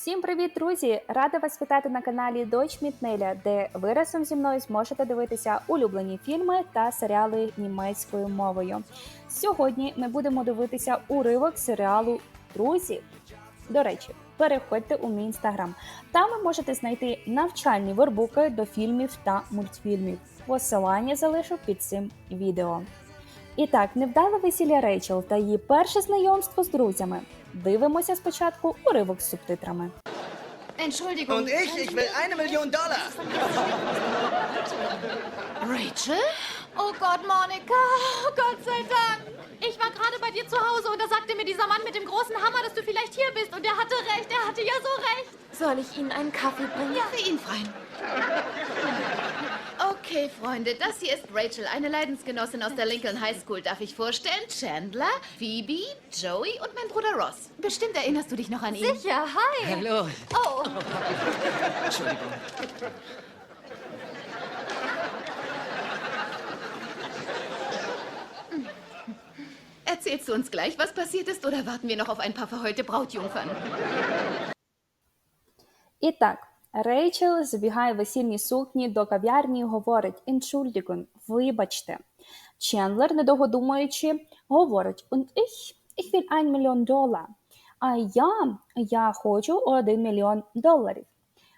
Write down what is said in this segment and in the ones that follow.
Всім привіт, друзі! Рада вас вітати на каналі Дойч Мітнеля, де ви разом зі мною зможете дивитися улюблені фільми та серіали німецькою мовою. Сьогодні ми будемо дивитися уривок серіалу Друзі. До речі, переходьте у мій інстаграм. Там ви можете знайти навчальні вербуки до фільмів та мультфільмів. Посилання залишу під цим відео. І так, невдале весілля Рейчел та її перше знайомство з друзями. Дивимося спочатку уривок з субтитрами. Entschuldigung. Und ich, ich will eine Million Dollar. Rachel? Oh Gott, Monika. Oh Gott sei Dank. Ich war gerade bei dir zu Hause und da sagte mir dieser Mann mit dem großen Hammer, dass du vielleicht hier bist. Und er hatte recht. Er hatte ja so recht. Soll ich Ihnen einen Kaffee bringen? Ja, für ihn, Freund. Okay, Freunde, das hier ist Rachel, eine Leidensgenossin aus der Lincoln High School. Darf ich vorstellen? Chandler, Phoebe, Joey und mein Bruder Ross. Bestimmt erinnerst du dich noch an ihn. Sicher, hi. Hallo. Oh, Entschuldigung. erzählst du uns gleich, was passiert ist, oder warten wir noch auf ein paar verheulte Brautjungfern? І так, Рейчел забігає в весільній сукні до кав'ярні і говорить «Entschuldigung», вибачте. Чендлер, недовго говорить «Und ich, ich will ein Million Dollar». А я, я хочу 1 мільйон доларів.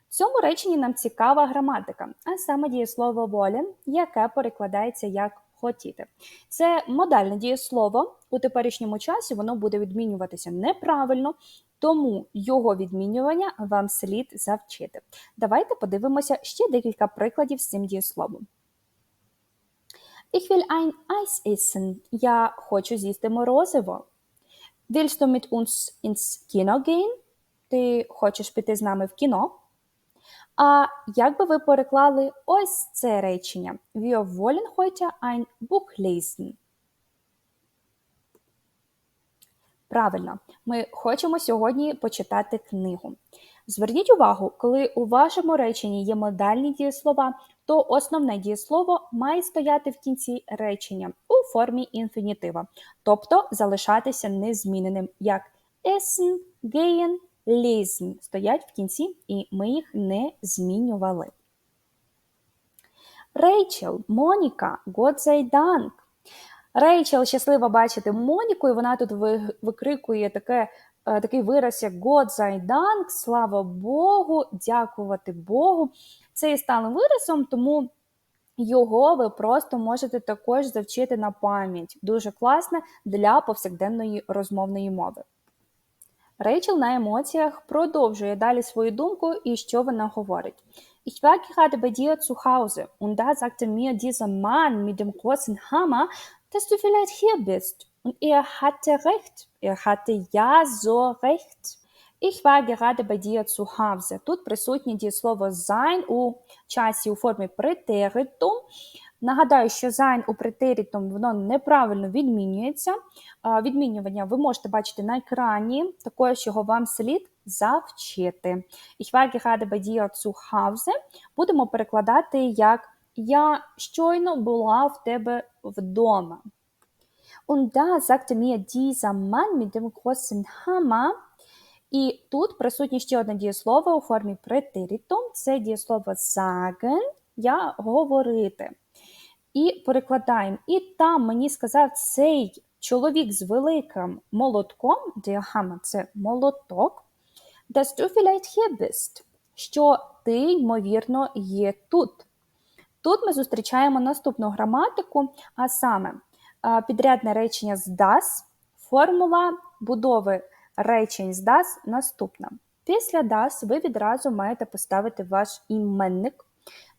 В цьому реченні нам цікава граматика, а саме дієслово волен, яке перекладається як хотіти. Це модальне дієслово. У теперішньому часі воно буде відмінюватися неправильно, тому його відмінювання вам слід завчити. Давайте подивимося ще декілька прикладів з цим дієсловом. Ich will ein Eis essen. Я хочу з'їсти морозиво. Willst du mit uns ins Kino gehen? Ти хочеш піти з нами в кіно? А як би ви переклали ось це речення? Wir wollen heute ein Buch lesen. Правильно, ми хочемо сьогодні почитати книгу. Зверніть увагу, коли у вашому реченні є модальні дієслова, то основне дієслово має стояти в кінці речення у формі інфінітива, тобто залишатися незміненим, як essen, gehen, lesen стоять в кінці, і ми їх не змінювали. Рейчел, Моніка, Dank. Рейчел щаслива бачити Моніку, і вона тут викрикує таке, е, такий вираз, як Dank, слава Богу, дякувати Богу. Це є сталим виразом, тому його ви просто можете також завчити на пам'ять. Дуже класне для повсякденної розмовної мови. Рейчел на емоціях продовжує далі свою думку, і що вона говорить. Ich war gerade bei dir zu Hause und da sagte mir dieser Mann mit dem großen Hammer, dass du vielleicht hier bist. Und er hatte recht. Er hatte ja so recht. Ich war gerade bei dir zu Hause. Тут присутнє дієслово sein у часі у формі претеритум. Нагадаю, що sein у претеритум воно неправильно відмінюється. Відмінювання ви можете бачити на екрані, також його вам слід завчити. Ich war gerade bei dir zu Hause будемо перекладати як Я щойно була в тебе вдома. Und da sagte mir dieser Mann mit dem großen Hammer, і тут присутнє ще одне дієслово у формі претеритум. Це дієслово sagen, я говорити. І перекладаємо. І там мені сказав цей чоловік з великим молотком, Hammer – це молоток, dass du hier bist, що ти, ймовірно, є тут. Тут ми зустрічаємо наступну граматику, а саме підрядне речення з das, формула будови речень з das наступна. Після das ви відразу маєте поставити ваш іменник.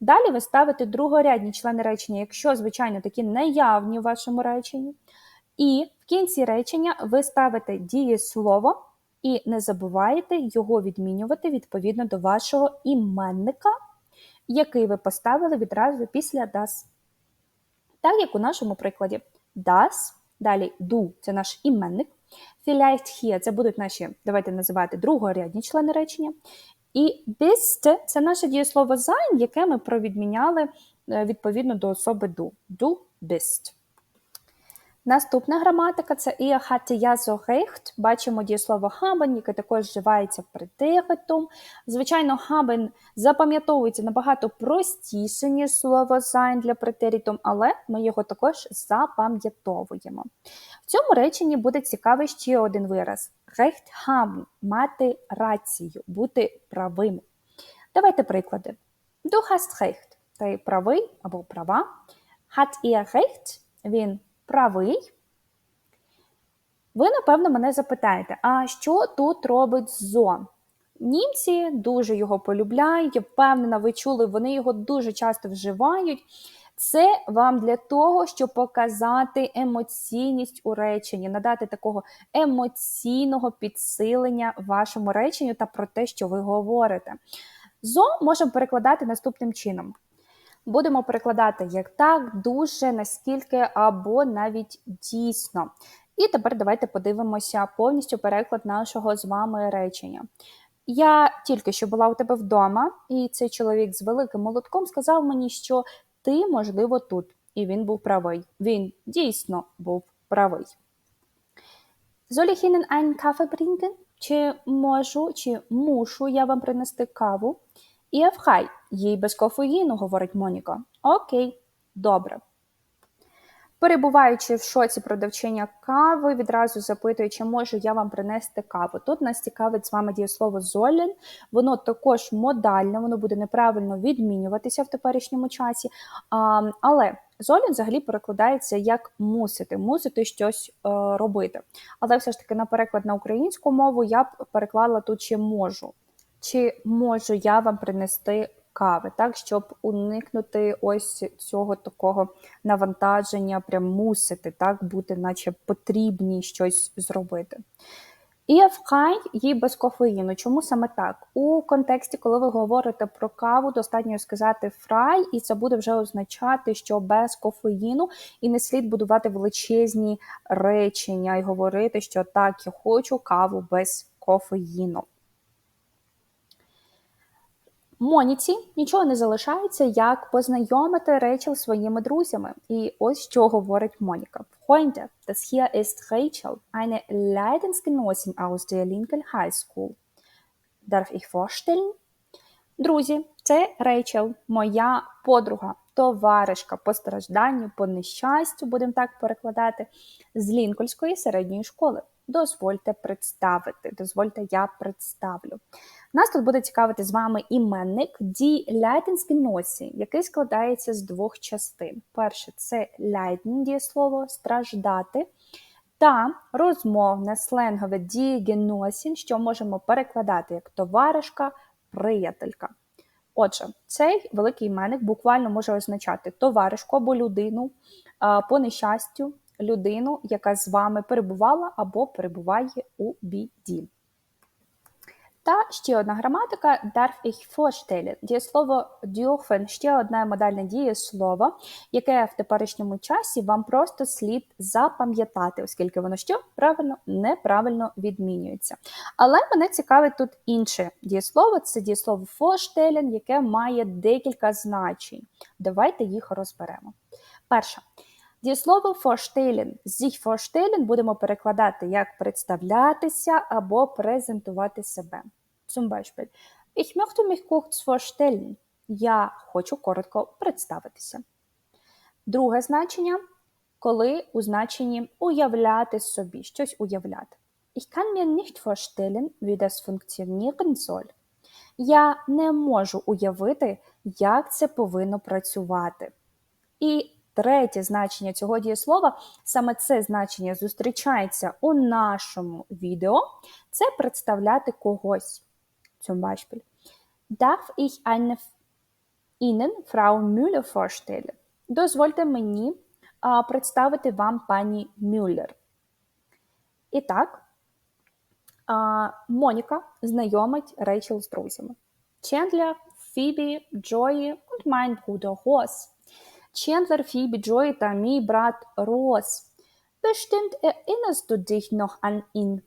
Далі ви ставите другорядні члени речення, якщо, звичайно, такі наявні в вашому реченні. І в кінці речення ви ставите дієслово і не забуваєте його відмінювати відповідно до вашого іменника, який ви поставили відразу після das. Так як у нашому прикладі das, далі du – це наш іменник, vielleicht hier – це будуть наші, давайте називати другорядні члени речення, і bist – це наше дієслово sein, яке ми провідміняли е, відповідно до особи du. Du bist. Наступна граматика це «ihr hatte ja so recht». Бачимо дієслово haben, яке також вживається в претеритум. Звичайно, haben запам'ятовується набагато простіше, ніж слово sein для претеритум, але ми його також запам'ятовуємо. В цьому реченні буде цікавий ще один вираз. Recht haben – мати рацію, бути правим. Давайте приклади. Du hast recht – ти правий або права. Hat er recht – він правий. Ви, напевно, мене запитаєте, а що тут робить зо? Німці дуже його полюбляють, я впевнена, ви чули, вони його дуже часто вживають. Це вам для того, щоб показати емоційність у реченні, надати такого емоційного підсилення вашому реченню та про те, що ви говорите. Зо можемо перекладати наступним чином. Будемо перекладати як так, дуже, наскільки або навіть дійсно. І тепер давайте подивимося повністю переклад нашого з вами речення. Я тільки що була у тебе вдома, і цей чоловік з великим молотком сказав мені, що ти, можливо, тут. І він був правий. Він дійсно був правий. Ich Ihnen Kaffee bringen? Чи можу, чи мушу я вам принести каву? І хай, їй без кофеїну, говорить Моніка. Окей, добре. Перебуваючи в шоці продавчиня кави, відразу запитує, чи можу я вам принести каву. Тут нас цікавить з вами дієслово золін. Воно також модальне, воно буде неправильно відмінюватися в теперішньому часі. А, але золін взагалі перекладається як мусити, мусити щось е, робити. Але все ж таки на переклад на українську мову я б переклала тут чи можу. Чи можу я вам принести кави, так, щоб уникнути ось цього такого навантаження, прям мусити так, бути, наче потрібні щось зробити. І фхай їй без кофеїну. Чому саме так? У контексті, коли ви говорите про каву, достатньо сказати фрай, і це буде вже означати, що без кофеїну, і не слід будувати величезні речення і говорити, що так, я хочу каву без кофеїну. Моніці нічого не залишається, як познайомити Рейчел своїми друзями. І ось що говорить Моніка. Freunde, das hier ist Rachel, eine Leidensgenossin aus der Lincoln High School. Darf ich vorstellen? Друзі, це Рейчел, моя подруга, товаришка по стражданню, по нещастю, будемо так перекладати, з Лінкольської середньої школи. Дозвольте представити, дозвольте, я представлю. Нас тут буде цікавити з вами іменник Die Leidensgenosse, який складається з двох частин. Перше це Leiden, дієслово страждати, та розмовне сленгове Genossin, що можемо перекладати як товаришка, приятелька. Отже, цей великий іменник буквально може означати товаришку або людину по нещастю, людину, яка з вами перебувала або перебуває у біді. Та ще одна граматика darf ich vorstellen. Дієслово dürfen – ще одне модальне дієслово, яке в теперішньому часі вам просто слід запам'ятати, оскільки воно що правильно, неправильно відмінюється. Але мене цікавить тут інше дієслово, це дієслово vorstellen, яке має декілька значень. Давайте їх розберемо. Перше. Дієслово vorstellen. Sich vorstellen будемо перекладати як представлятися або презентувати себе. Zum Beispiel, ich möchte mich kurz vorstellen. Я хочу коротко представитися. Друге значення, коли у значенні уявляти собі, щось уявляти. Ich kann mir nicht vorstellen, wie das funktionieren soll. Я не можу уявити, як це повинно працювати. І Третє значення цього дієслова, саме це значення зустрічається у нашому відео, це представляти когось. Zum Beispiel. Darf ich eine Ihnen Frau Müller vorstellen? Дозвольте мені а, представити вам пані Мюллер. І так, а, Моніка знайомить Рейчел з друзями. Чендлер, Фібі, Джої und mein Bruder Ross. Chandler, Phoebe, Joy та мій брат Рос. Bestimmt erinnerst du dich noch an ihn.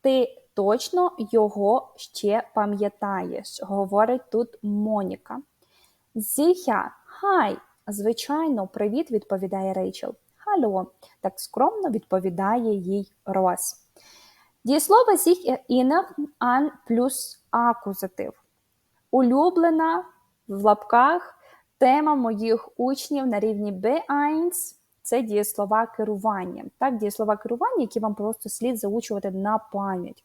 Ти точно його ще пам'ятаєш, говорить тут Моніка. Sicher, хай. Звичайно, привіт, відповідає Рейчел. Hallo. Так скромно відповідає їй Рос. Дієслово sich erinnern an плюс акузатив. Улюблена в лапках тема моїх учнів на рівні B1 це дієслова керування. Так, дієслова керування, які вам просто слід заучувати на пам'ять.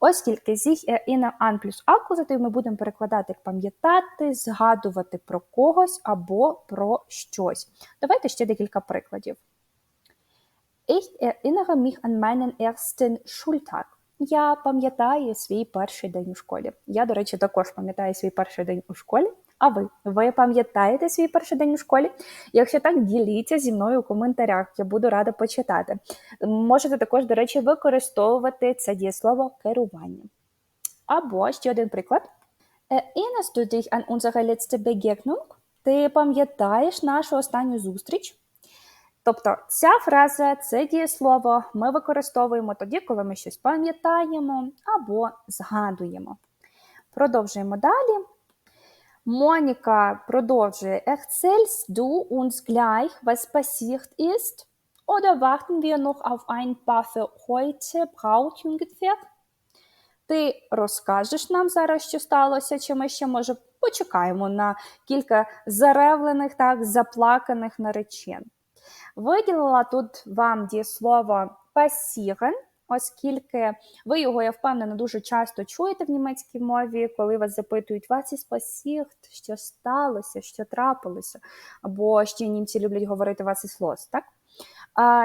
Оскільки sich erinnern an плюс акузатив ми будемо перекладати пам'ятати, згадувати про когось або про щось. Давайте ще декілька прикладів. Ich erinnere mich an meinen ersten Schultag. Я пам'ятаю свій перший день у школі. Я, до речі, також пам'ятаю свій перший день у школі. А ви? Ви пам'ятаєте свій перший день у школі? Якщо так, діліться зі мною у коментарях, я буду рада почитати. Можете також, до речі, використовувати це дієслово керування. Або ще один приклад. Du dich an unsere letzte Begegnung? Ти пам'ятаєш нашу останню зустріч? Тобто ця фраза, це дієслово ми використовуємо тоді, коли ми щось пам'ятаємо або згадуємо. Продовжуємо далі. Моніка продовжує Erzählst du uns gleich, was passiert ist? Oder warten wir noch auf ein paar für heute Brautjungfern? Ти розкажеш нам зараз, що сталося, чи ми ще може почекаємо на кілька заревлених, так, заплаканих наречен. Виділила тут вам дієслово passieren, оскільки ви його, я впевнена, дуже часто чуєте в німецькій мові, коли вас запитують «Was ist passiert?», що сталося, що трапилося, або ще німці люблять говорити «Was ist los?», так?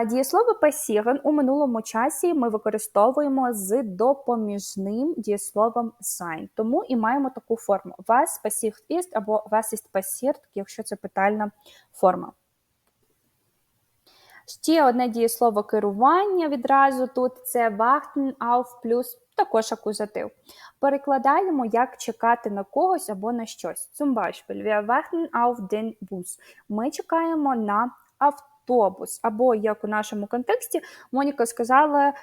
Дієслово passieren у минулому часі ми використовуємо з допоміжним дієсловом sein. Тому і маємо таку форму was passiert ist або was ist passiert, якщо це питальна форма. Ще одне дієслово керування відразу тут це warten auf плюс також акузатив. Перекладаємо як чекати на когось або на щось. Zum Beispiel, wir warten auf den Bus. Ми чекаємо на автобус. Або, як у нашому контексті, Моніка сказала, е,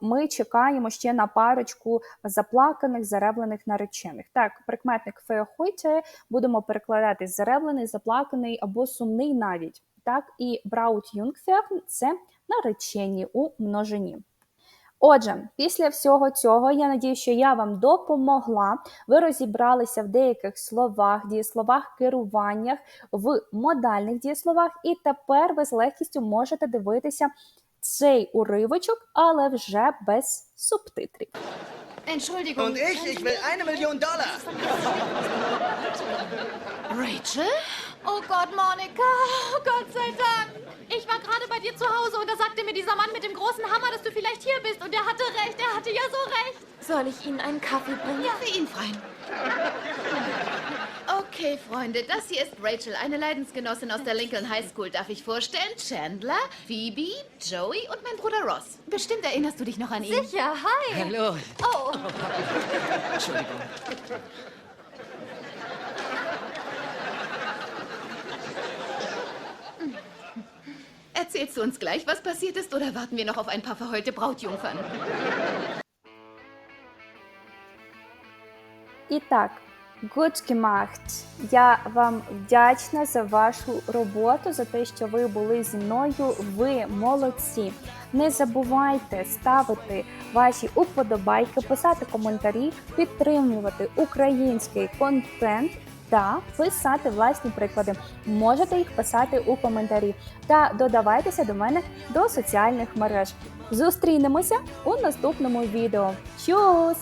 ми чекаємо ще на парочку заплаканих, заревлених наречених. Так, прикметник феохойте будемо перекладати заревлений, заплаканий або сумний навіть. Так, і Браут Brautjungfern – це наречені у множині. Отже, після всього цього, я надію, що я вам допомогла. Ви розібралися в деяких словах, дієсловах, керуваннях, в модальних дієсловах, і тепер ви з легкістю можете дивитися цей уривочок, але вже без субтитрів. Entschuldigung. Und ich, ich will eine Million Dollar. Rachel? Oh Gott, Monika. Oh Gott sei Dank. Ich war gerade bei dir zu Hause und da sagte mir dieser Mann mit dem großen Hammer, dass du vielleicht hier bist. Und er hatte recht. Er hatte ja so recht. Soll ich Ihnen einen Kaffee bringen? Ja, für ihn, Freund. Okay, Freunde, das hier ist Rachel, eine Leidensgenossin aus der Lincoln High School. Darf ich vorstellen? Chandler, Phoebe, Joey und mein Bruder Ross. Bestimmt erinnerst du dich noch an ihn. Sicher, hi. Hallo. Oh, Entschuldigung. Erzählst du uns gleich, was passiert ist, oder warten wir noch auf ein paar verheulte Brautjungfern? І так, good gemacht. Я вам вдячна за вашу роботу, за те, що ви були зі мною. Ви молодці. Не забувайте ставити ваші уподобайки, писати коментарі, підтримувати український контент. Та писати власні приклади. Можете їх писати у коментарі та додавайтеся до мене до соціальних мереж. Зустрінемося у наступному відео. Чус!